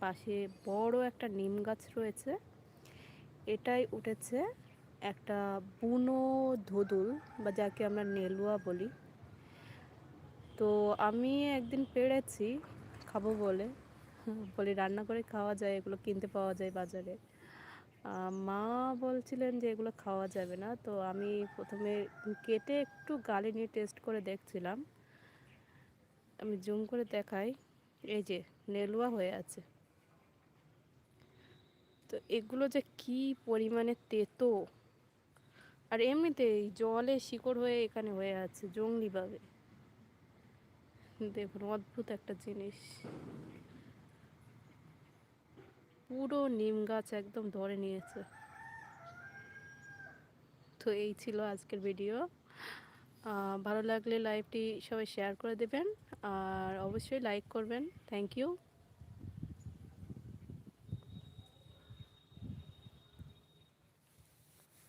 পাশে বড় একটা নিম গাছ রয়েছে। এটাই উঠেছে একটা বুনো ধুদুল বা যাকে আমরা নেলুয়া বলি। তো আমি একদিন পেড়েছি খাব বলে। বলি, রান্না করে খাওয়া যায়, এগুলো কিনতে পাওয়া যায় বাজারে। মা বলছিলেন যে, এগুলো খাওয়া যাবে না। তো আমি প্রথমে কেটে একটু গালে নিয়ে টেস্ট করে দেখছিলাম। আমি জুম করে দেখাই, এই যে, নেলুয়া হয়ে আছে। তো এগুলো যে কি পরিমাণে তেতো। আর এমনিতেই জলে শিকড় হয়ে এখানে হয়ে আছে, জঙ্গলিভাবে। দেখুন, অদ্ভুত একটা জিনিস। পুরো নিম গাছ একদম ধরে নিয়েছে। তো এই ছিল আজকের ভিডিও। ভালো লাগলে লাইভটি সবাই শেয়ার করে দেবেন। আর অবশ্যই লাইক করবেন। Thank you